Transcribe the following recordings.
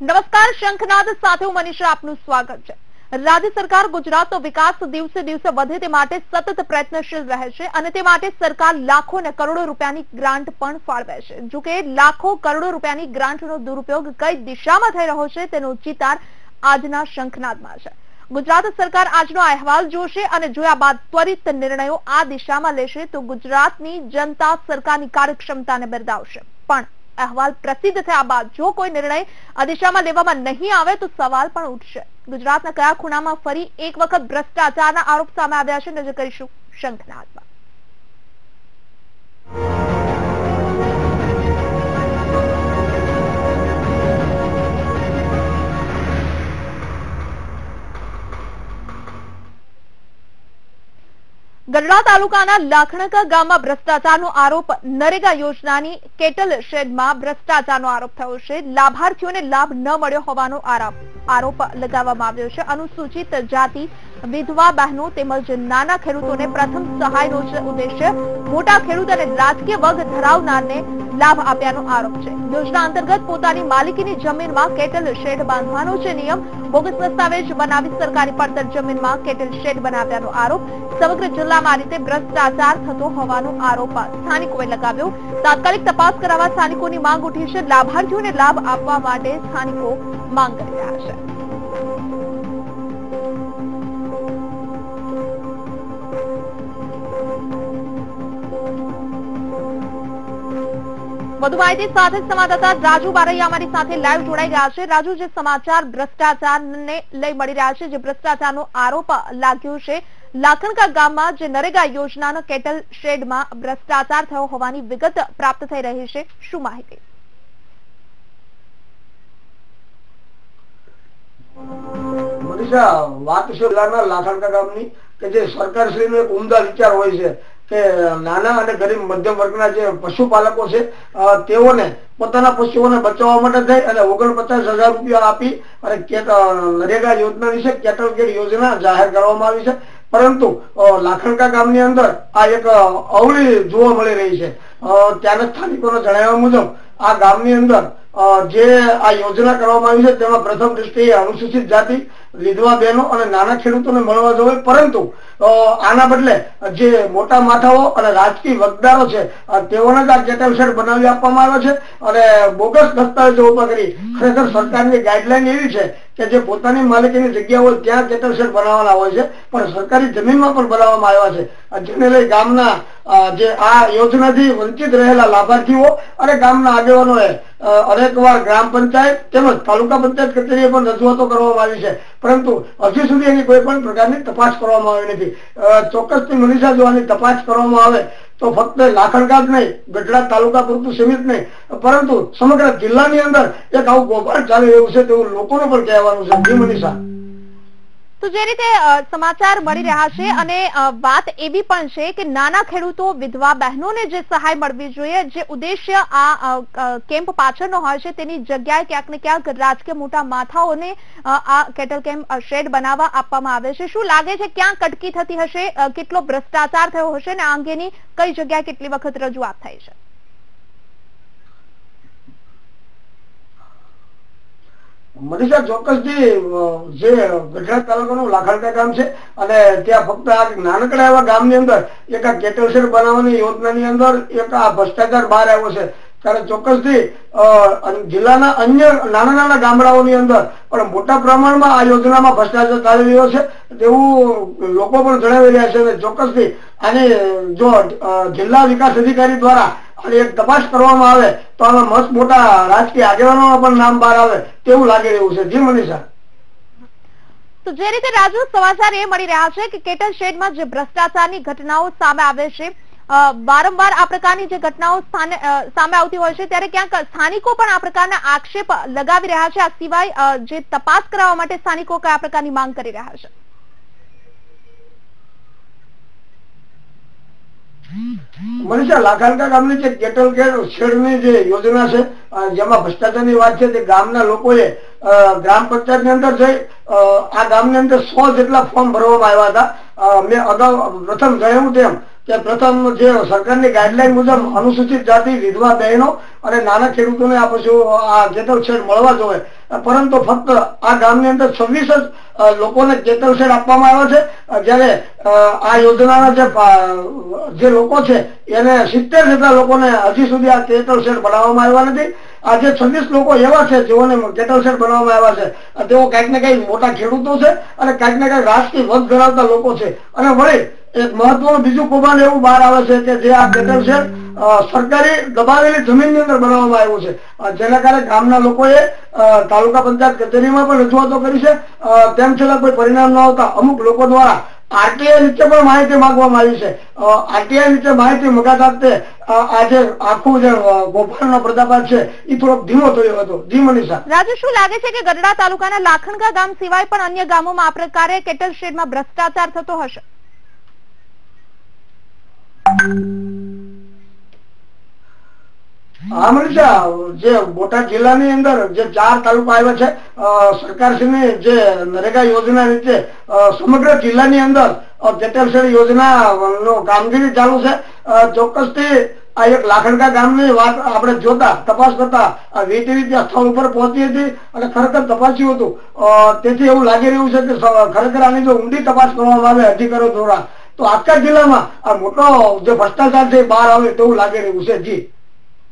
નમસ્કાર, શંખનાદ. સાથે હું મનીષા, આપનું સ્વાગત છે. રાજ્ય સરકાર ગુજરાતનો વિકાસ દિવસે દિવસે વધે તે માટે સતત પ્રયત્નશીલ રહે છે અને તે માટે સરકાર લાખો અને કરોડો રૂપિયાની ગ્રાન્ટ પણ ફાળવે છે. જો કે લાખો કરોડો રૂપિયાની ગ્રાન્ટનો દુરુપયોગ કઈ દિશામાં થઈ રહ્યો છે તેનો ચિતાર આજના શંખનાદમાં છે. ગુજરાત સરકાર આજનો અહેવાલ જોશે અને જોયા બાદ ત્વરિત નિર્ણયો આ દિશામાં લેશે તો ગુજરાતની જનતા સરકારની કાર્યક્ષમતાને બિરદાવશે. પણ અહેવાલ પ્રસિદ્ધ થયા બાદ જો કોઈ નિર્ણય આ દિશામાં લેવામાં નહીં આવે તો સવાલ પણ ઉઠશે. ગુજરાતના કયા ખૂણામાં ફરી એક વખત ભ્રષ્ટાચારના આરોપ સામે આવ્યા છે નજર કરીશું શંખનાથમાં. ગઢડા તાલુકાના લાખણકા ગામમાં ભ્રષ્ટાચારનો આરોપ નરેગા યોજનાની કેટલ શેડમાં ભ્રષ્ટાચારનો આરોપ થયો છે? લાભાર્થીઓને લાભ ન મળ્યો હોવાનો આરોપ લગાવવામાં આવ્યો છે. અનુસૂચિત જાતિ વિધવા બહેનો તેમજ નાના ખેડૂતોને પ્રથમ સહાયનો ઉદ્દેશ્ય મોટા ખેડૂત અને રાજકીય વર્ગ ધરાવનારને લાભ આપ્યાનો આરોપ છે. યોજના અંતર્ગત પોતાની માલિકીની જમીનમાં કેટલ શેડ બાંધવાનો છે નિયમ બોગસ દસ્તાવેજ બનાવી સરકારી પડતર જમીનમાં કેટલ શેડ બનાવ્યાનો આરોપ સમગ્ર જિલ્લામાં રીતે ભ્રષ્ટાચાર થતો હોવાનો આરોપ સ્થાનિકોએ લગાવ્યો. તાત્કાલિક તપાસ કરાવવા સ્થાનિકોની માંગ ઉઠી છે. લાભાર્થીઓને લાભ આપવા માટે સ્થાનિકો માંગ કરી રહ્યા છે. વધુ માહિતી સાથે સંવાદદાતા રાજુ બારૈયા અમારી સાથે લાઈવ જોડાઈ ગયા છે. રાજુ, જે સમાચાર, ભ્રષ્ટાચારને લઈ મળી રહ્યા છે, જે ભ્રષ્ટાચારનો આરોપ લાગ્યો છે, લાખણકા ગામમાં જે નરેગા યોજનાનો કેટલ શેડમાં ભ્રષ્ટાચાર થયો હોવાની વિગત પ્રાપ્ત થઈ રહી છે. શું માહિતી? મનીષા, વાત છે લાખણકા ગામની કે જે સરકારશ્રીનો એક ઉમદા વિચાર હોય છે. કે નાના અને ગરીબ મધ્યમ વર્ગના જે પશુપાલકો છે તેઓને પોતાના પશુઓને બચાવવા માટે થઈ અને ઓગણપચાસ હજાર રૂપિયા આપી અને નરેગા યોજના વિશે કેટલ કેર યોજના જાહેર કરવામાં આવી છે. પરંતુ લાખણકા ગામની અંદર આ એક અવળી જોવા મળી રહી છે. ત્યાંના સ્થાનિકોના જણાવ્યા મુજબ આ ગામની અંદર જે આ યોજના કરવામાં આવી છે, તેમાં પ્રથમ દ્રષ્ટિએ અનુસૂચિત જાતિ, વિધવા બહેનો અને નાના ખેડૂતોને મળવા જોઈએ. પરંતુ આના બદલે જે મોટા માથાઓ અને રાજકીય વગદારો છે તેઓને જ આ શેડ બનાવી આપવામાં આવ્યો છે. અને બોગસ દસ્તાવેજો ઊભા કરી ખરેખર સરકારની ગાઈડલાઈન એવી છે કે જે પોતાની માલિકીની જગ્યા હોય ત્યાં શેડ બનાવવાના હોય છે, પણ સરકારી જમીનમાં પણ બનાવવામાં આવ્યા છે. જેને લઈ ગામના જે આ યોજનાથી વંચિત રહેલા લાભાર્થીઓ અને ગામના આગેવાનોએ અનેકવાર ગ્રામ પંચાયત તેમજ તાલુકા પંચાયત કચેરીએ પણ રજૂઆતો કરવામાં આવી છે. પરંતુ હજી સુધી એની કોઈ પણ પ્રકારની તપાસ કરવામાં આવી નથી. ચોક્કસ ચોક્કસથી મનીષા જો આની તપાસ કરવામાં આવે તો ફક્ત લાખણકા જ નહીં, ગઢડા તાલુકા પૂરતું સીમિત નહીં. પરંતુ સમગ્ર જિલ્લાની અંદર એક આવું કૌભાંડ ચાલી રહ્યું છે તેવું લોકોને પણ કહેવાનું છે. મનીષા. તો જે રીતે સમાચાર મળી રહ્યા છે અને વાત એવી પણ છે કે નાના ખેડૂતો વિધવા બહેનોને જે સહાય મળવી જોઈએ જે ઉદ્દેશ્ય આ કેમ્પ પાછળનો હોય છે તેની જગ્યાએ ક્યાંક ને ક્યાંક રાજકીય મોટા માથાઓને આ કેટલ કેમ્પ શેડ બનાવવા આપવામાં આવે છે. શું લાગે છે ક્યાં કટકી થતી હશે કેટલો ભ્રષ્ટાચાર થયો હશે અને આ અંગેની કઈ જગ્યાએ કેટલી વખત રજૂઆત થઈ છે? મનીષા ચોક્કસથી જે ગઢડા તાલુકાનું લાખણકા ગામ છે, અને ત્યાં ફક્ત આ નાનકડા એવા ગામની અંદર, એક આ કેટલ બનાવવાની યોજનાની અંદર, એક આ ભ્રષ્ટાચાર બહાર આવ્યો છે. ત્યારે ચોક્કસથી જિલ્લાના અન્ય નાના નાના ગામડાઓની અંદર, પણ મોટા પ્રમાણમાં આ યોજનામાં ભ્રષ્ટાચાર ચાલી રહ્યો છે, તેવું લોકો પણ જણાવી રહ્યા છે. અને ચોક્કસથી, આને જો જિલ્લા વિકાસ અધિકારી દ્વારા આની એક તપાસ કરવામાં આવે, તો આમાં મસ્ત મોટા રાજકીય આગેવાનોના પણ નામ બહાર આવે, તેવું લાગી રહ્યું છે. જી, મનીષા. તો જે રીતે રાજુ સમાચાર એ મળી રહ્યા છે કે કેટલ શેડમાં જે ભ્રષ્ટાચારની ઘટનાઓ સામે આવે છે વારંવાર આ પ્રકારની જે ઘટનાઓ સામે આવતી હોય છે, ત્યારે ક્યાંક સ્થાનિકો પણ આ પ્રકારના આક્ષેપ લગાવી રહ્યા છે. આ સિવાય જે તપાસ કરાવવા માટે સ્થાનિકો કયા પ્રકારની માંગ કરી રહ્યા છે? મનીષા, લાખાનકા ગામની જે કેટલ કેર શેડની જે યોજના છે જેમાં ભ્રષ્ટાચારની વાત છે, તે ગામના લોકોએ ગ્રામ પંચાયતની અંદર જઈ આ ગામની અંદર સો જેટલા ફોર્મ ભરવામાં આવ્યા હતા. મેં અગાઉ પ્રથમ કહ્યું તેમ કે પ્રથમ જે સરકારની ગાઈડલાઈન મુજબ અનુસૂચિત જાતિ, વિધવા બહેનો અને નાના ખેડૂતોને આ પશુ, આ જેતલશેડ શેડ મળવા જોઈએ. પરંતુ ફક્ત આ ગામની અંદર છવ્વીસ જ લોકોને જેતલશેડ શેડ આપવામાં આવ્યો છે. જ્યારે આ યોજનાના જે જે લોકો છે, એને સિત્તેર જેટલા લોકોને હજી સુધી આ જેતલશેડ શેડ બનાવવામાં આવ્યા નથી. આ જે છવ્વીસ લોકો એવા છે જેઓને કેટલ સેટ બનાવવામાં આવ્યા છે. તેઓ કાંઈક ને કાંઈક મોટા ખેડૂતો છે અને કાંઈક ને કાંઈક રાજકીય વધ ધરાવતા લોકો છે. અને વળી મહત્વનું બીજું કૌભાંડ એવું બહાર આવે છે કે જે આ ગટર છે સરકારી દબાવેલી જમીનની અંદર બનાવવામાં આવ્યું છે. જેના કારણે ગામના લોકોએ તાલુકા પંચાયત કચેરીમાં પણ રજૂઆતો કરી છે. તેમ છતાં કોઈ પરિણામ ન આવતા અમુક લોકો દ્વારા આરટીઆઈ નીચે પણ માહિતી માંગવામાં આવી છે. આરટીઆઈ નીચે માહિતી મગાતા વખતે આજે આખું જે ગોપાલનો પર્દાફાશ છે એ થોડોક ધીમો થયો હતો. જી, મનીષા. રાજુ, શું લાગે છે કે ગઢડા તાલુકાના લાખણકા ગામ સિવાય પણ અન્ય ગામોમાં આ પ્રકારે કેટલ શેડમાં ભ્રષ્ટાચાર થતો હશે? હા મનીષા જે બોટાદ જિલ્લાની અંદર જે ચાર તાલુકા આવ્યા છે સરકારશ્રીની જે નરેગા યોજના નીચે સમગ્ર જિલ્લાની અંદર અ, યોજના નો કામગીરી ચાલુ છે. ચોક્કસથી આ એક લાખણકા ગામની વાત આપણે જોતા તપાસ કરતા વીટીવી ત્યાં સ્થળ ઉપર પહોંચી હતી અને ખરેખર તપાસ્યું હતું. તેથી એવું લાગી રહ્યું છે કે ખરેખર આની જો ઊંડી તપાસ કરવામાં આવે અધિકારીઓ દ્વારા તો આખા જિલ્લામાં આ મોટો જે ભ્રષ્ટાચાર છે બહાર આવે તેવું લાગી રહ્યું છે. જી.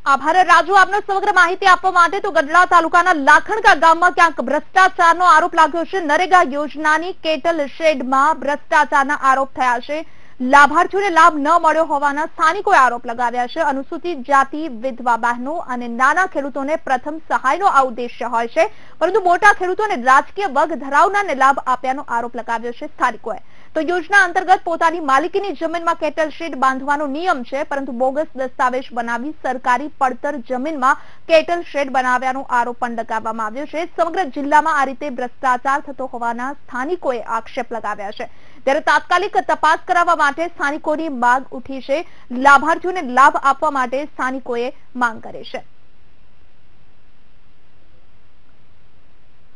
આભાર. રાજુ, આપનો સમગ્ર માહિતી આપવા માટે તો ગઢડા તાલુકાના લાખણકા ગામમાં ક્યાંક ભ્રષ્ટાચારનો આરોપ લાગ્યો છે. નરેગા યોજનાની કેટલ શેડમાં ભ્રષ્ટાચારના આરોપ થયા છે. લાભાર્થીઓને લાભ ન મળ્યો હોવાના સ્થાનિકોએ આરોપ લગાવ્યા છે. અનુસૂચિત જાતિ, વિધવા બહેનો અને નાના ખેડૂતોને પ્રથમ સહાયનો આ ઉદ્દેશ્ય હોય છે. પરંતુ મોટા ખેડૂતોને રાજકીય વગ ધરાવનારને લાભ આપ્યાનો આરોપ લગાવ્યો છે સ્થાનિકોએ. તો યોજના અંતર્ગત પોતાની માલિકીની જમીનમાં કેટલ શેડ બાંધવાનો નિયમ છે, પરંતુ બોગસ દસ્તાવેજ બનાવી સરકારી પડતર જમીનમાં કેટલ શેડ બનાવ્યાનો આરોપ પણ લગાવવામાં આવ્યો છે. સમગ્ર જિલ્લામાં આ રીતે ભ્રષ્ટાચાર થતો હોવાના સ્થાનિકોએ આક્ષેપ લગાવ્યા છે. ત્યારે તાત્કાલિક તપાસ કરાવવા માટે સ્થાનિકોની માંગ ઉઠી છે. લાભાર્થીઓને લાભ આપવા માટે સ્થાનિકોએ માંગ કરી છે.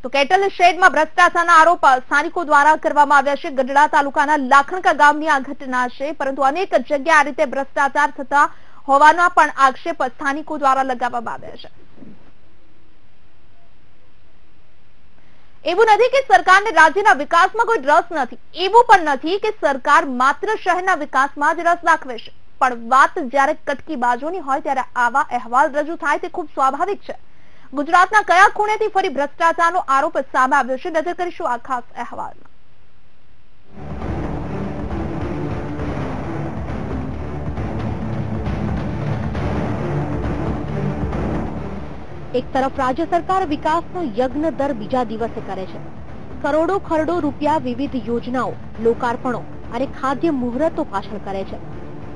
તો કેટલ શેડમાં ભ્રષ્ટાચારના આરોપ સ્થાનિકો દ્વારા કરવામાં આવ્યા છે. ગઢડા તાલુકાના લાખણકા ગામની આ ઘટના છે. પરંતુ અનેક જગ્યાએ આ રીતે ભ્રષ્ટાચાર થતા હોવાના પણ આક્ષેપ સ્થાનિકો દ્વારા લગાવવામાં આવ્યા છે. એવું નથી કે સરકારને રાજ્યના વિકાસમાં કોઈ રસ નથી. એવું પણ નથી કે સરકાર માત્ર શહેરના વિકાસમાં જ રસ દાખવે છે. પણ વાત જ્યારે કટકી બાજુની હોય, ત્યારે આવા અહેવાલ રજૂ થાય તે ખૂબ સ્વાભાવિક છે. ગુજરાતના કયા ખૂણેથી ફરી ભ્રષ્ટાચારનો આરોપ સામે આવ્યો છે? નજર કરીશું આ ખાસ અહેવાલમાં. એક તરફ રાજ્ય સરકાર વિકાસનો યજ્ઞ દર બીજા દિવસે કરે છે. કરોડો ખરડો રૂપિયા વિવિધ યોજનાઓ, લોકાર્પણો અને ખાદ્ય મુહૂર્તો પાછળ કરે છે.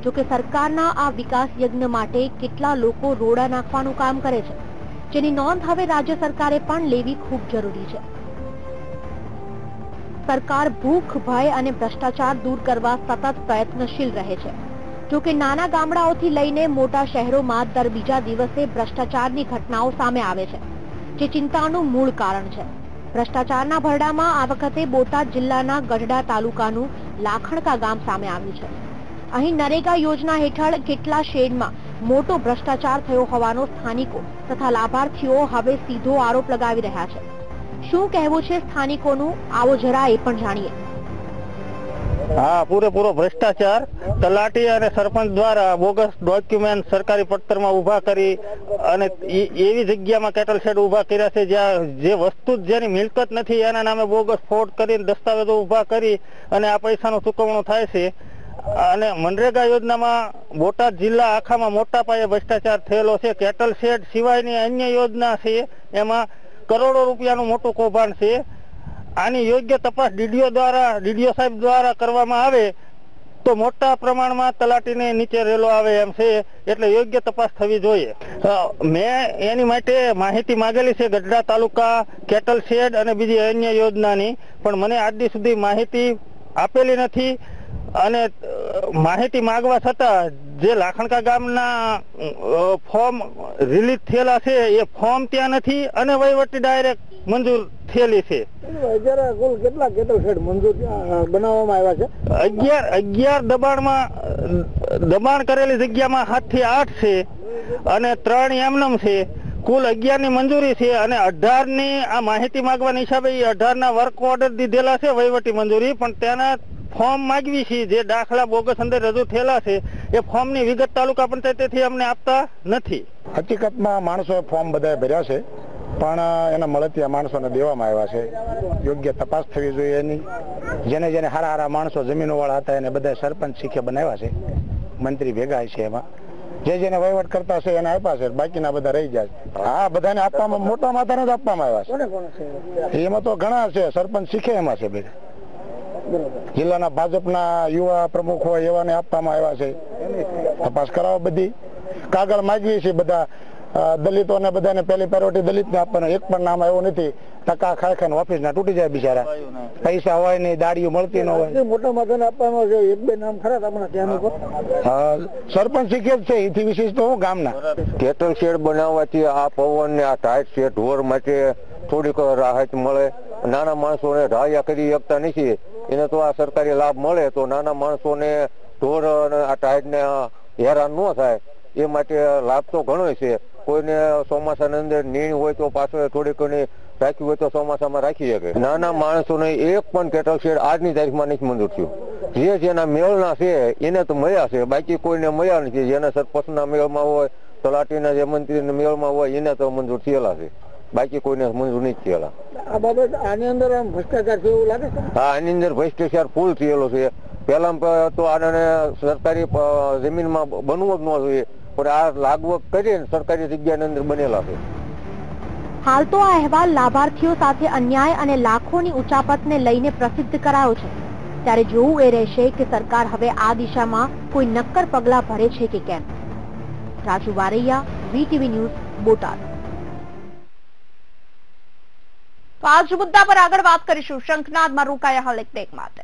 જો કે સરકારના આ વિકાસ યજ્ઞ માટે કેટલા લોકો રોડા નાખવાનું કામ કરે છે? જેની નોંધ હવે રાજ્ય સરકારે પણ લેવી ખૂબ જરૂરી છે. સરકાર ભૂખ, ભય અને ભ્રષ્ટાચાર દૂર કરવા સતત પ્રયત્નશીલ રહે છે. જો કે નાના ગામડાઓથી લઈને મોટા શહેરોમાં દર બીજા દિવસે ભ્રષ્ટાચારની ઘટનાઓ સામે આવે છે, જે ચિંતાનું મૂળ કારણ છે. ભ્રષ્ટાચારના ભરડામાં આ વખતે બોટાદ જિલ્લાના ગઢડા તાલુકાનું લાખણકા ગામ સામે આવ્યું છે. અહીં નરેગા યોજના હેઠળ કેટલા શેડમાં મોટો ભ્રષ્ટાચાર થયો હોવાનો સ્થાનિકો તથા લાભાર્થીઓ હવે સીધો આરોપ લગાવી રહ્યા છે. શું કહેવું છે સ્થાનિકોનું? આવો જરા એ પણ જાણીએ. હા, પૂરેપૂરો ભ્રષ્ટાચાર તલાટી અને સરપંચ દ્વારા બોગસ ડોક્યુમેન્ટ સરકારી પડતરમાં ઊભા કરી અને એવી જગ્યામાં કેટલ શેડ ઊભા કર્યા છે જ્યાં જે વસ્તુ જેની મિલકત નથી, એના નામે બોગસ ફોડ કરીને દસ્તાવેજો ઊભા કરી અને આ પૈસાનું ચૂકવણું થાય છે. અને મનરેગા યોજનામાં બોટાદ જિલ્લા આખામાં મોટા પાયે ભ્રષ્ટાચાર થયેલો છે. કેટલ શેડ સિવાયની અન્ય યોજના છે. એમાં કરોડો રૂપિયાનું મોટું કૌભાંડ છે. આની યોગ્ય તપાસ ડીડીઓ દ્વારા, ડીડીઓ સાહેબ દ્વારા કરવામાં આવે તો મોટા પ્રમાણમાં તલાટીને નીચે રેલો આવે એમ છે. એટલે યોગ્ય તપાસ થવી જોઈએ. મેં એની માટે માહિતી માંગેલી છે ગઢડા તાલુકા કેટલ શેડ અને બીજી અન્ય યોજનાની. પણ મને આજ સુધી માહિતી આપેલી નથી. અને માહિતી માંગવા છતાં જે લાખણકા ગામના ફોર્મ રિલીઝ થયેલા છે એ ફોર્મ ત્યાં નથી અને વહીવટી ડાયરેક્ટ મંજૂર થયેલી છે. અત્યારે કુલ કેટલા કેટલ શેડ મંજૂર બનાવવામાં આવ્યા છે? અગિયાર અગિયાર દબાણમાં દબાણ કરેલી જગ્યામાં સાતથી આઠ છે અને ત્રણ એમનમ છે. કુલ અગિયારની મંજૂરી છે અને અઢારની આ માહિતી માંગવાની હિસાબે અઢાર ના વર્ક ઓર્ડર દીધેલા છે વહીવટી મંજૂરી પણ તેના ફોર્મ માગવી છે જે દાખલા બોગસ અંદર રજૂ થયેલા છે એ ફોર્મની વિગત તાલુકા પંચાયતેથી અમને આપતા નથી. હકીકતમાં માણસોએ ફોર્મ બધા ભર્યા છે પણ એના મળતિયા માણસોને દેવામાં આવ્યા છે. યોગ્ય તપાસ થવી જોઈએ એની. જેને જેને હારા હારા માણસો જમીનોવાળા હતા એને બધા સરપંચ શીખે બનાવ્યા છે. મંત્રી ભેગા છે એમાં. જે જેને વહીવટ કરતા છે એને આપ્યા છે બાકીના બધા રહી જાય. હા બધાને આપવામાં મોટા માથાને જ આપવામાં આવ્યા કોને કોને છે? એમાં તો ઘણા છે સરપંચ શીખે એમાં છે બધા. બરોબર જિલ્લાના ભાજપના યુવા પ્રમુખ હોય એવાને આપવામાં આવ્યા છે. તપાસ કરાવો બધી. કાગળ માગીએ છીએ બધા. દલિતોને બધાને પહેલી પ્રાયોરિટી દલિતને આપવાનું. એક પણ નામ આવ્યું નથી. ટકા ખાય ખાઈને ઓફિસ ના તૂટી જાય બિચારા. પૈસા હોય નહીં દાડીઓ મળતી ન હોય. મોટા માથાને આપવામાં છે. એક બે નામ ખરા આપણા ત્યાં ઉપર. સરપંચ શીખે છે. એથી વિશેષ તો હું ગામના. કેટલ શેડ બનાવવાથી આ પવન ને આ ટાઈટ છે ઢોર માટે થોડીક રાહત મળે. નાના માણસોને રાહ કરી શકતા નથી. એને તો આ સરકારી લાભ મળે તો નાના માણસોને ઢોર આ ટાઈટ હેરાન ન થાય. એ માટે લાભ તો ઘણો છે. કોઈને ચોમાસાની અંદર નીણ હોય તો પાછળ થોડી ઘણી હોય તો ચોમાસામાં રાખી શકે. નાના માણસોને એક પણ કેટલ શેડ આજની તારીખમાં નથી મંજૂર થયું. જે જેના મેળના છે, એને તો મળ્યા છે. બાકી કોઈને મળ્યા નથી. જેના સરપંચના મેળમાં હોય, તલાટીના જે મંત્રીના મેળમાં હોય, એને તો મંજૂર થયેલા છે. બાકી કોઈને મંજૂર નથી થયેલા. આ બાબત આની અંદર આમ ભ્રષ્ટાચાર છે એવું લાગે છે? હા આની અંદર ભ્રષ્ટાચાર ફૂલ થયેલો છે. પેલા તો આને સરકારી જમીનમાં બનવું જ ન જોઈએ પણ આ લાગવગ કરીને સરકારી જગ્યાની અંદર બનેલા છે. હાલ તો આ અહેવાલ લાભાર્થીઓ સાથે અન્યાય અને લાખોની ઉચાપતને લઈને પ્રસિદ્ધ કરાયો છે. ત્યારે જોવું એ રહેશે કે સરકાર હવે આ દિશામાં કોઈ નક્કર પગલાં ભરે છે કે કેમ. Raju Varaiya VTV news Botad. તો આ જ મુદ્દા પર આગળ વાત કરીશું શંખનાદમાં રોકાયા હાલ એક બ્રેક માટે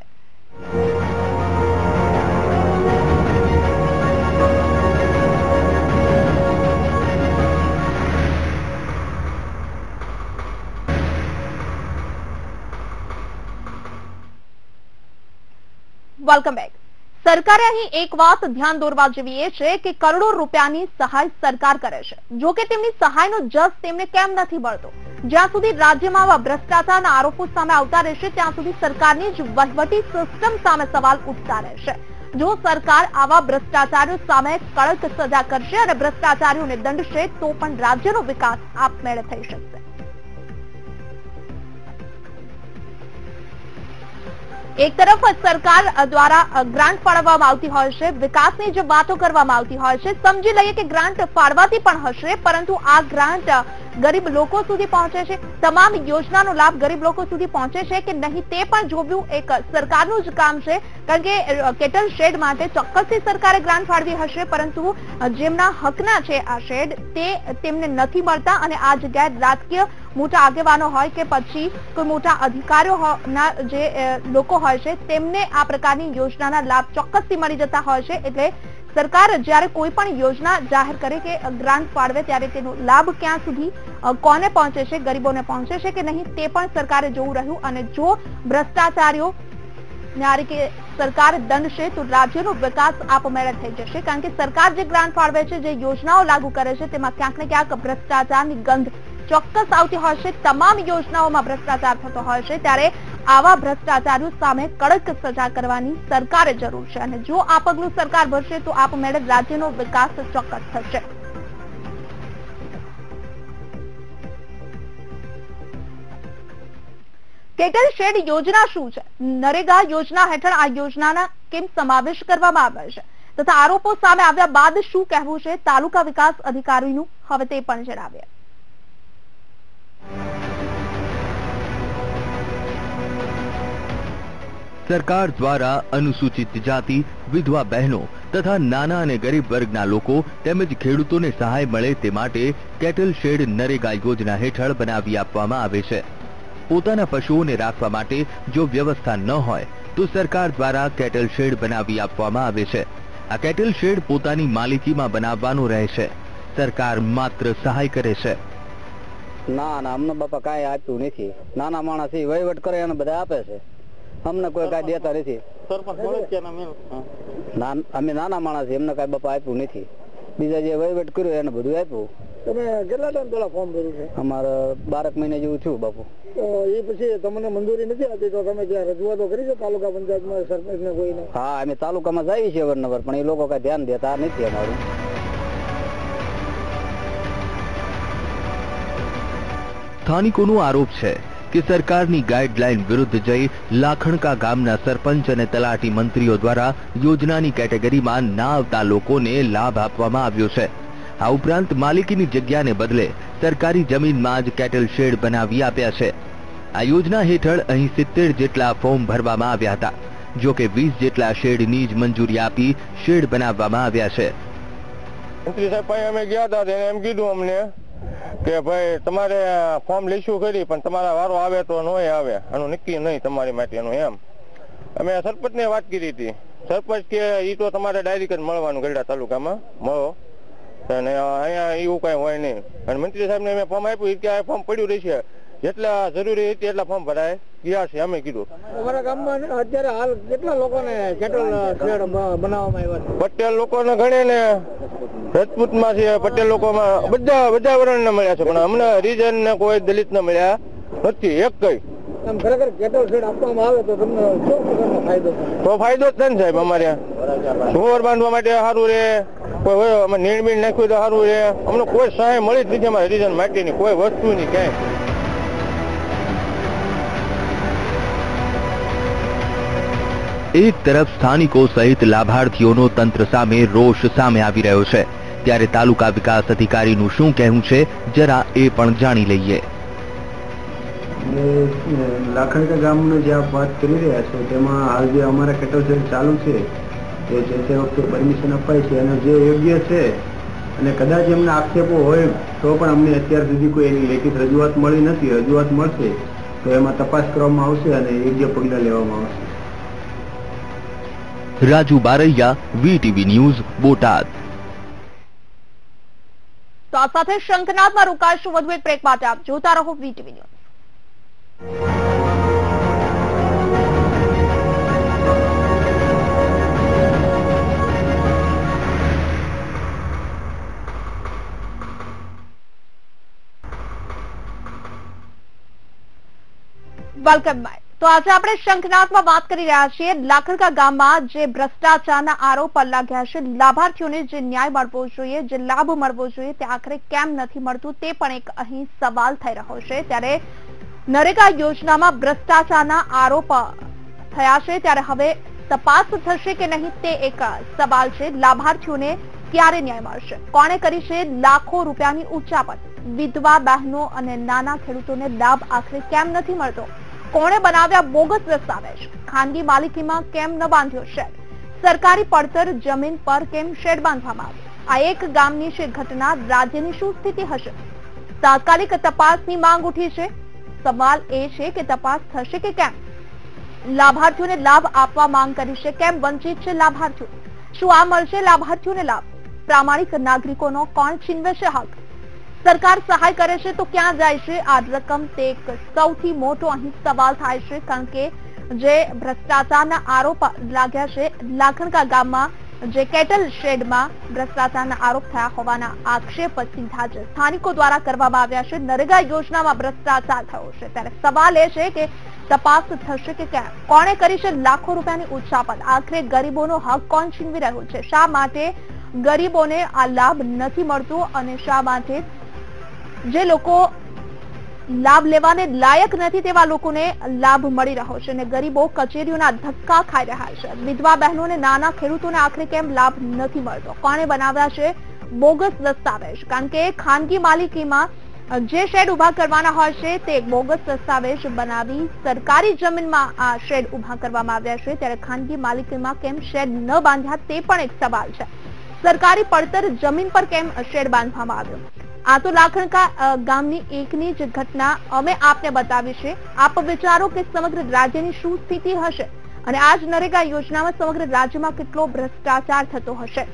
વેલકમ બેક સરકારે અહીં એક વાત ધ્યાન દોરવા જેવી એ છે કે કરોડો રૂપિયાની સહાય સરકાર કરે છે. જો કે તેમની સહાયનો જસ તેમને કેમ નથી મળતો? જ્યાં સુધી રાજ્યમાં આવા ભ્રષ્ટાચારના આરોપો સામે આવતા રહેશે, ત્યાં સુધી સરકારની જ વહીવટી સિસ્ટમ સામે સવાલ ઉઠતા રહેશે. જો સરકાર આવા ભ્રષ્ટાચારીઓ સામે કડક સજા કરશે અને ભ્રષ્ટાચારીઓને દંડશે, તો પણ રાજ્યનો વિકાસ આપમેળે થઈ શકશે. એક તરફ સરકાર દ્વારા ગ્રાન્ટ ફાળવવામાં આવતી હોય છે, વિકાસની જે વાતો કરવામાં આવતી હોય છે, સમજી લઈએ કે ગ્રાન્ટ ફાળવાતી પણ હશે, પરંતુ આ ગ્રાન્ટ ગરીબ લોકો સુધી પહોંચે છે. તમામ યોજનાનો લાભ ગરીબ લોકો સુધી પહોંચે છે કે નહીં તે પણ જોવું એક સરકારનું જ કામ છે. કારણ કે કેટલ શેડ માટે ચોક્કસથી સરકારે ગ્રાન્ટ ફાળવી હશે, પરંતુ જેમના હકના છે આ શેડ, તે તેમને નથી મળતા અને આ જગ્યાએ રાજકીય મોટા આગેવાનો હોય કે પછી કોઈ મોટા અધિકારીઓ ના જે લોકો હોય છે, તેમને આ પ્રકારની યોજનાના લાભ ચોક્કસથી મળી જતા હોય છે. એટલે સરકાર જ્યારે કોઈ પણ યોજના જાહેર કરે કે ગ્રાન્ટ ફાળવે ત્યારે તેનો લાભ ક્યાં સુધી કોને પહોંચે છે, ગરીબોને પહોંચે છે કે નહીં, તે પણ સરકારે જોવું રહ્યું અને જો ભ્રષ્ટાચારીઓ રીતે સરકાર દંડશે તો રાજ્યનો વિકાસ આપમેળે થઈ જશે. કારણ કે સરકાર જે ગ્રાન્ટ ફાળવે છે, જે યોજનાઓ લાગુ કરે છે, તેમાં ક્યાંક ને ક્યાંક ભ્રષ્ટાચારની ગંધ ચોક્કસ આવતી હોય છે તમામ યોજનાઓમાં ભ્રષ્ટાચાર થતો હોય છે ત્યારે આવા ભ્રષ્ટાચારો સામે કડક સજા કરવાની સરકારે જરૂર છે. અને જો આ પગલું સરકાર ભરશે તો આપમેળે રાજ્યનો વિકાસ ચોક્કસ થશે. કેટલ શેડ યોજના શું છે? નરેગા યોજના હેઠળ આ યોજનાના કેમ સમાવેશ કરવામાં આવ્યો છે? તથા આરોપો સામે આવ્યા બાદ શું કહેવું છે? તાલુકા વિકાસ અધિકારીનું હવે તે પણ જણાવીએ. સરકાર દ્વારા અનુસૂચિત જાતિ, વિધવા બહેનો તથા નાના અને ગરીબ વર્ગના લોકો તેમજ ખેડૂતોને સહાય મળે તે માટે કેટલ શેડ નરેગા યોજના હેઠળ બનાવી આપવામાં આવે છે. પોતાના પશુઓને રાખવા માટે જો વ્યવસ્થા ન હોય, તો સરકાર દ્વારા કેટલ શેડ બનાવી આપવામાં આવે છે. આ કેટલ શેડ પોતાની માલિકીમાં બનાવવાનું રહે છે. સરકાર માત્ર સહાય કરે છે. ના ના, અમને બાપા કાંઈ આપ્યું નથી. નાના માણસ વહીવટ કરે અને બધા આપે છે. અમને કોઈ કાંઈ દેતા નથી. અમે નાના માણસ એમને કાંઈ બાપા આપ્યું નથી. બીજા જે વહીવટ કર્યો એને બધું આપ્યું. તમે કેટલા ટાઈમ પેલા ફોર્મ ભર્યું છે? અમારે બારક મહિને જેવું થયું બાપુ. એ પછી તમને મંજૂરી નથી આપી તો તમે ત્યાં રજૂઆતો કરી છે તાલુકા પંચાયતમાં સરપંચ ને કોઈને? હા અમે તાલુકામાં જઈએ છીએ અવારનવાર પણ એ લોકો કઈ ધ્યાન દેતા નથી અમારું. સ્થાનિકોનો આરોપ છે કે સરકારની ગાઈડલાઈન વિરુદ્ધ જઈ લાખણકા ગામના સરપંચ અને તલાટી મંત્રીઓ દ્વારા યોજનાની કેટેગરીમાં ના આવતા લોકોને લાભ આપવામાં આવ્યો છે. આ ઉપરાંત માલિકીની જગ્યાને બદલે સરકારી જમીનમાં જ કેટલ શેડ બનાવી આપ્યા છે. આ યોજના હેઠળ અહીં સિત્તેર જેટલા ફોર્મ ભરવામાં આવ્યા હતા, જો કે વીસ જેટલા શેડની જ મંજૂરી આપી શેડ બનાવવામાં આવ્યા છે. મંત્રી સાહેબ અમે ગયા હતા એમ કીધું અમને કે ભાઈ, તમારે ફોર્મ લઈશું કરી, પણ તમારા વારો આવે તો નોય આવે. આનું નક્કી નહીં તમારી માટેનું એમ. અમે સરપંચને વાત કરી હતી. સરપંચ કે ઈ તો તમારે ડાયરેક્ટ જ મળવાનું ગરડા તાલુકામાં. મળો. અને અહીંયા એવું કઈ હોય નહીં. અને મંત્રી સાહેબને મેં ફોર્મ આપ્યું કે આ ફોર્મ પડ્યું રહેશે. જેટલા જરૂરી હતી એટલા ફોર્મ ભરાય. ગયા છે અમે કીધું. અમારા ગામમાં અત્યારે હાલ કેટલા લોકોને કેટલ શેડ બનાવવામાં આવ્યા છે? પટેલ લોકોને ગણે ને રાજપૂતમાં છે પટેલ લોકોમાં બધા બધા વર્ણને મળ્યા છે પણ અમને રીજન ને કોઈ દલિત ને મળ્યા નથી એક કઈ. ખરેખર કેટલ શેડ આપવામાં આવે તો તમને શું પ્રકારનો ફાયદો તો ફાયદો જ થાય ને સાહેબ અમારે. સુવર બાંધવા માટે સારું રે કોઈ અમે નીણ નાખ્યું તો સારું રે. અમને કોઈ સહાય મળી જ નથી અમારે હરિજન માટેની કોઈ વસ્તુ નહીં ક્યાંય. એક તરફ સ્થાનિકો સહિત લાભાર્થીઓનો તંત્ર સામે રોષ સામે આવી રહ્યો છે. ત્યારે તાલુકા વિકાસ અધિકારીનું શું કહેવું છે, જરા એ પણ જાણી લઈએ. લાખણકા ગામનો જે આપ વાત કરી રહ્યા છો, તેમાં હાલ જે અમારા કેટલ સેલ ચાલુ છે. તે જે તે વખતે પરમિશન અપાય છે, અને જે યોગ્ય છે, અને કદાચ એમના આક્ષેપો હોય, તો પણ અમને અત્યાર સુધી કોઈ એની લેખિત રજૂઆત મળી નથી. રજૂઆત મળશે, તો એમાં તપાસ કરવામાં આવશે અને યોગ્ય પગલાં લેવામાં આવશે. રાજુ બારૈયા વીટીવી ન્યૂઝ બોટાદ તો આ સાથે શંખનાથમાં રોકાશું. વધુ એક બ્રેક માટે આપ જોતા રહો વીટીવી ન્યૂઝ વેલકમ બેક તો આજે આપણે શંખનાથમાં વાત કરી રહ્યા છીએ. લાખણકા ગામમાં જે ભ્રષ્ટાચારના આરોપ લાગ્યા છે, લાભાર્થીઓને જે ન્યાય મળવો જોઈએ, જે લાભ મળવો જોઈએ, તે આખરે કેમ નથી મળતું તે પણ એક અહીં સવાલ થઈ રહ્યો છે. ત્યારે નરેગા યોજનામાં ભ્રષ્ટાચારના આરોપ થયા છે. ત્યારે હવે તપાસ થશે કે નહીં તે એક સવાલ છે. લાભાર્થીઓને ક્યારે ન્યાય મળશે? કોણે કરી છે? લાખો રૂપિયાની ઉચ્ચાપત વિધવા બહેનો અને નાના ખેડૂતોને લાભ આખરે કેમ નથી મળતો? કોણે બનાવ્યા બોગસ દસ્તાવેજ? ખાનગી માલિકીમાં કેમ ન બાંધ્યો શેડ? સરકારી પડતર જમીન પર કેમ શેડ બાંધવામાં આ એક ગામની છે ઘટના, રાજ્યની શું સ્થિતિ હશે? તાત્કાલિક તપાસની માંગ ઉઠી છે? સવાલ એ છે કે તપાસ થશે કે કેમ? લાભાર્થીઓને લાભ આપવા માંગ કરી છે કેમ વંચિત છે લાભાર્થીઓ? શું આ મળશે લાભાર્થીઓને લાભ? પ્રામાણિક નાગરિકોનો કોણ છીનવે છે હક? સરકાર સહાય કરે છે તો ક્યાં જાય છે? આ રકમ તે સૌથી મોટો અહીં સવાલ થાય છે કારણ કે જે ભ્રષ્ટાચારના આરોપ લાગ્યા છે, લાખણકા ગામમાં જે કેટલ શેડમાં ભ્રષ્ટાચારના આરોપ થયા હોવાના આક્ષેપ સીધા જ સ્થાનિકો દ્વારા કરવામાં આવ્યા છે. નરેગા યોજનામાં ભ્રષ્ટાચાર થયો છે. ત્યારે સવાલ એ છે કે તપાસ થશે કે કેમ? કોણે કરી છે? લાખો રૂપિયાની ઉચ્ચાપત આખરે ગરીબોનો હક કોણ છીનવી રહ્યું છે? શા માટે ગરીબોને આ લાભ નથી મળતો અને શા માટે જે લોકો લાભ લેવાને લાયક નથી તેવા લોકોને લાભ મળી રહ્યો છે અને ગરીબો કચેરીઓના ધક્કા ખાઈ રહ્યા છે. વિધવા બહેનોને નાના ખેડૂતોને આખરે કેમ લાભ નથી મળતો? કોણે બનાવ્યા છે? બોગસ દસ્તાવેજ. કારણ કે ખાનગી માલિકીમાં જે શેડ ઊભા કરવાના હોય છે, તે બોગસ દસ્તાવેજ બનાવી સરકારી જમીનમાં આ શેડ ઊભા કરવામાં આવ્યા છે. ત્યારે ખાનગી માલિકીમાં કેમ શેડ ન બાંધ્યા તે પણ એક સવાલ છે. સરકારી પડતર જમીન પર કેમ શેડ બાંધવામાં આવ્યો? આ લાખણકા ગામની એકની જ ઘટના અમે આપને બતાવી છે. આપ વિચારો કે સમગ્ર રાજ્યની શું સ્થિતિ હશે અને આ નરેગા યોજનામાં સમગ્ર રાજ્યમાં કેટલો ભ્રષ્ટાચાર થતો હશે.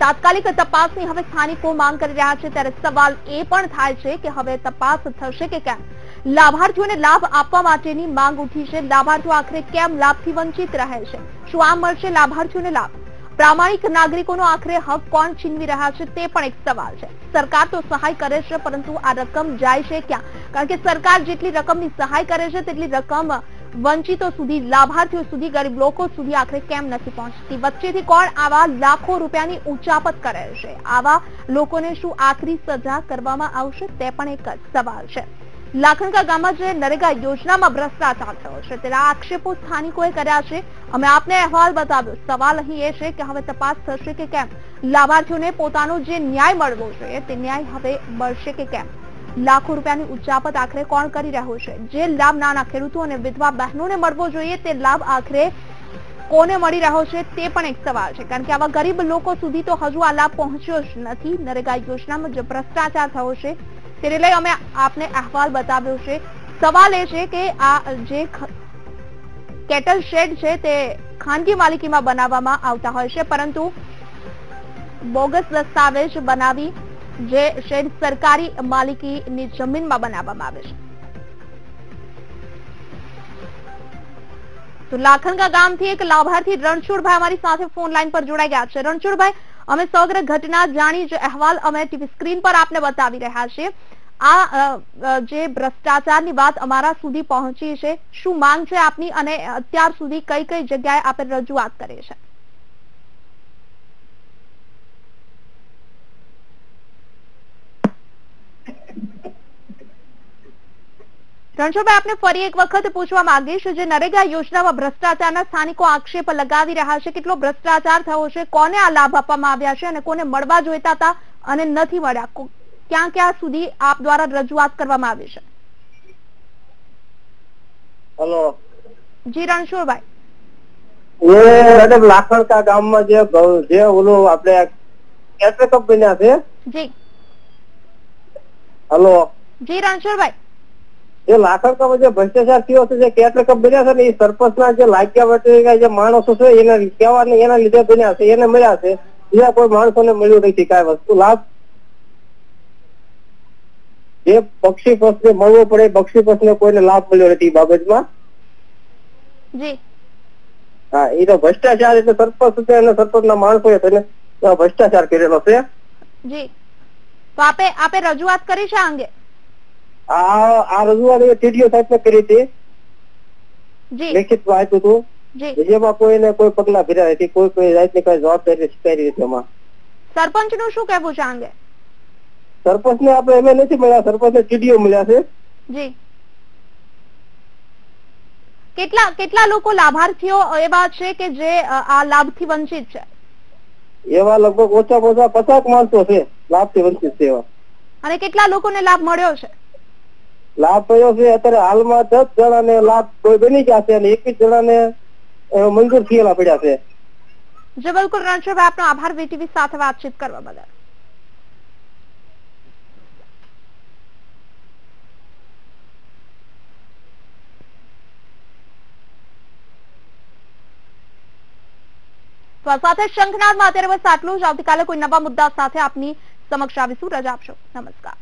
તાત્કાલિક તપાસની હવે સ્થાનિકો માંગ કરી રહ્યા છે ત્યારે સવાલ એ પણ થાય છે કે હવે તપાસ થશે કે કેમ? લાભાર્થીઓને લાભ આપવા માટેની માંગ ઉઠી છે. લાભાર્થીઓ આખરે કેમ લાભથી વંચિત રહે છે? શું આમ મળશે લાભાર્થીઓને લાભ? પ્રામાણિક નાગરિકોનો આખરે હક કોણ છીનવી રહ્યા છે તે પણ એક સવાલ છે. સરકાર તો સહાય કરે છે, પરંતુ આ રકમ જાય છે ક્યાં? કારણ કે સરકાર જેટલી રકમની સહાય કરે છે, તેટલી રકમ વંચિતો સુધી, લાભાર્થીઓ સુધી, ગરીબ લોકો સુધી આખરે કેમ નથી પહોંચતી? વચ્ચેથી કોણ આવા લાખો રૂપિયાની ઉચાપત કરે છે? આવા લોકોને શું આખરી સજા કરવામાં આવશે? તે પણ એક સવાલ છે. લાખણકા ગામમાં જે નરેગા યોજનામાં ભ્રષ્ટાચાર થયો છે, તેના આક્ષેપો સ્થાનિકોએ કર્યા છે. અમે આપને અહેવાલ બતાવ્યો. સવાલ અહીં એ છે કે હવે તપાસ થશે કે કેમ? લાભાર્થીઓને પોતાનો જે ન્યાય મળવો જોઈએ, તે ન્યાય હવે મળશે કે કેમ? લાખો રૂપિયાની ઉચ્ચાપત આખરે કોણ કરી રહ્યો છે? જે લાભ નાના ખેડૂતો અને વિધવા બહેનોને મળવો જોઈએ, તે લાભ આખરે કોને મળી રહ્યો છે, તે પણ એક સવાલ છે. કારણ કે આવા ગરીબ લોકો સુધી તો હજુ આ લાભ પહોંચ્યો જ નથી. નરેગા યોજનામાં જે ભ્રષ્ટાચાર થયો છે તેને લઈ અમે આપને અહેવાલ બતાવ્યો છે. સવાલ એ છે કે આ જે કેટલ શેડ છે તે ખાનગી માલિકીમાં બનાવવામાં આવતા હોય છે, પરંતુ બોગસ દસ્તાવેજ બનાવી જે શેડ સરકારી માલિકીની જમીનમાં બનાવવામાં આવે છે. તો લાખણકા ગામથી એક લાભાર્થી રણછોડભાઈ અમારી સાથે ફોન લાઈન પર જોડાઈ ગયા છે. રણછોડભાઈ અમે સમગ્ર ઘટના જાણી જે અહેવાલ અમે ટીવી સ્ક્રીન પર આપને બતાવી રહ્યા છીએ. આ જે ભ્રષ્ટાચારની વાત અમારા સુધી પહોંચી છે, શું માંગ છે આપની? અને અત્યાર સુધી કઈ કઈ જગ્યાએ આપણે રજૂઆત કરી છે? રણછોડભાઈ આપને ફરી એક વખત પૂછવા માંગીશ જે નરેગા યોજનામાં ભ્રષ્ટાચારના સ્થાનિકો આક્ષેપ લગાવી રહ્યા છે. કેટલો ભ્રષ્ટાચાર થયો છે? કોને આ લાભ આપવામાં આવ્યા છે અને કોને મળવા જોઈતા હતા અને નથી મળ્યા? ક્યાં ક્યાં સુધી આપ દ્વારા રજૂઆત કરવામાં આવી છે? હેલો. જી રણછોડભાઈ. એ મેડમ લાખણકા ગામમાં જે જે ઓલું આપણે કેટર કંપની છે. જી. હેલો. જી રણછોડભાઈ. એ લાખણકામાં જે ભ્રષ્ટાચાર થયો છે જે કેટર બન્યા છે ને એ સરપંચના જે લાગ્યા વટેલા જે માણસો છે એના કહેવા એના લીધે બન્યા છે એને મળ્યા છે. બીજા કોઈ માણસોને મળ્યું નથી કાંઈ વસ્તુ. લાભ જે પક્ષી પક્ષને મળવો પડે પક્ષી પક્ષને કોઈને લાભ મળ્યો નથી બાબતમાં. જી. હા એ તો ભ્રષ્ટાચાર એટલે સરપંચ છે અને સરપંચના માણસોએ થઈને ભ્રષ્ટાચાર કરેલો છે. જી. તો આપે આપે રજૂઆત કરી છે આ અંગે? આ આ રજૂઆત એ ટીડીઓ સાહેબ કરી હતી. લેખિતમાં આપ્યું હતું. જેમાં કોઈને કોઈ પગલા ભર્યા નથી કોઈ કોઈ જાતની કોઈ જવાબદારી સ્વીકારી નથી એમાં. સરપંચનું શું કહેવું છે આ સરપંચ ને આપણે એમ નથી મળ્યા સરપંચને ટીડીઓ મળ્યા છે. જી. કેટલા કેટલા લોકો લાભાર્થીઓ એવા છે કે જે આ આ લાભથી વંચિત છે? એવા લગભગ ઓછા ઓછા પચાસ માણસો છે લાભથી વંચિત છે એવા. અને કેટલા લોકોને લાભ મળ્યો છે? લાભ થયો છે, અત્યારે હાલમાં દસ જણાને લાભ કોઈ બની ગયા છે અને એકવીસ જણાને મંજૂર થયેલા પડ્યા છે. જે બિલકુલ રણછોડભાઈ આપનો આભાર, વીટીવી સાથે વાતચીત કરવા બદલ. તો સાથે શંખનાદમાં અત્યારે બસ આટલું જ. આવતીકાલે કોઈ નવા મુદ્દા સાથે આપની સમક્ષ આવીશું. રજા આપશો. નમસ્કાર.